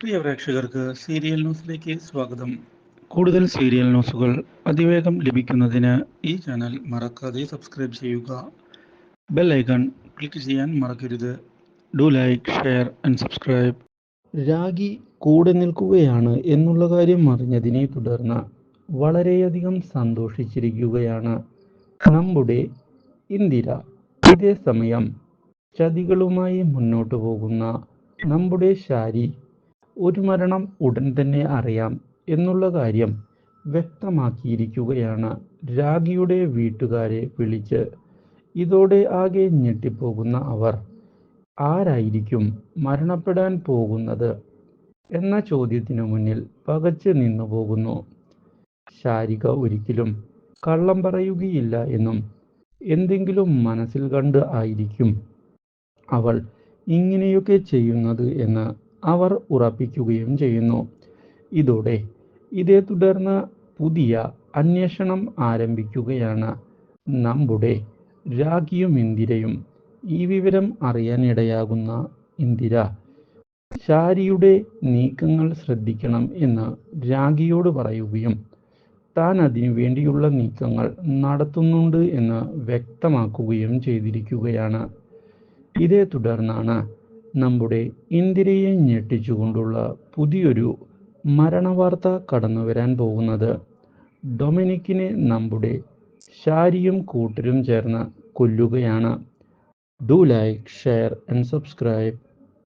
പ്രിയ പ്രേക്ഷകർക്ക് സീരിയൽ ന്യൂസിലേക്ക് സ്വാഗതം. കൂടുതൽ സീരിയൽ ന്യൂസുകൾ അതിവേഗം ലഭിക്കുന്നതിന് ഈ ചാനൽ മറക്കാതെ സബ്സ്ക്രൈബ് ചെയ്യുക. ബെൽ ഐക്കൺ ക്ലിക്ക് ചെയ്യാൻ മറക്കരുത്. Do like share and subscribe. Ragi കൂടെ നിൽക്കുകയാണ് എന്നുള്ള കാര്യം അറിഞ്ഞതിനെ തുടർന്ന് വളരെയധികം സന്തോഷിച്ചിരിക്കുകയാണ്. നമ്മുടെ ഇന്ദിര. ഇതേ സമയം ചതികളുമായി മുന്നോട്ട് പോകുന്ന നമ്മുടെ ശാരി ഒരു മരണം ഉടൻ തന്നെ അറിയാം എന്നുള്ള കാര്യം വ്യക്തമാക്കിയിരിക്കുകയാണ്. രാഗിയുടെ വീട്ടുകാരെ വിളിച്ച് ഇതോടെ ആകെ ഞെട്ടിപ്പോകുന്ന അവർ. ആരായിരിക്കും മരണപ്പെടാൻ പോകുന്നത് എന്ന ചോദ്യത്തിനു മുന്നിൽ പകച്ചു നിന്നു പോകുന്നു. ശാരിക ഒരിക്കലും കള്ളം പറയുകയില്ല എന്നും എന്തെങ്കിലും മനസ്സിൽ കണ്ട് ആയിരിക്കും അവൾ ഇങ്ങനെയൊക്കെ ചെയ്യുന്നത് എന്ന് അവർ ഉറപ്പിക്കുകയും ചെയ്യുന്നു. ഇതോടെ ഇതേ തുടർന്ന് പുതിയ അന്വേഷണം ആരംഭിക്കുകയാണ്. നമ്മുടെ രാഖിയും ഇന്ദിരയും ഈ വിവരം അറിയാനിടയാകുന്ന ഇന്ദിര ശാരിയുടെ നീക്കങ്ങൾ ശ്രദ്ധിക്കണം എന്ന് രാഖിയോട് പറയുകയും താൻ അതിനു വേണ്ടിയുള്ള നീക്കങ്ങൾ നടത്തുന്നുണ്ട് എന്ന് വ്യക്തമാക്കുകയും ചെയ്തിരിക്കുകയാണ്. ഇതേ തുടർന്നാണ് നമ്മുടെ ഇന്ദ്രിയെ ഞെട്ടിച്ചുകൊണ്ടുള്ള പുതിയൊരു മരണവാർത്ത കടന്നു വരാൻ പോകുന്നത് ഡൊമിനിക്കിനെ നമ്മുടെ ശാരിയും കൂട്ടരും ചേർന്ന് കൊല്ലുകയാണ്. Do like share and subscribe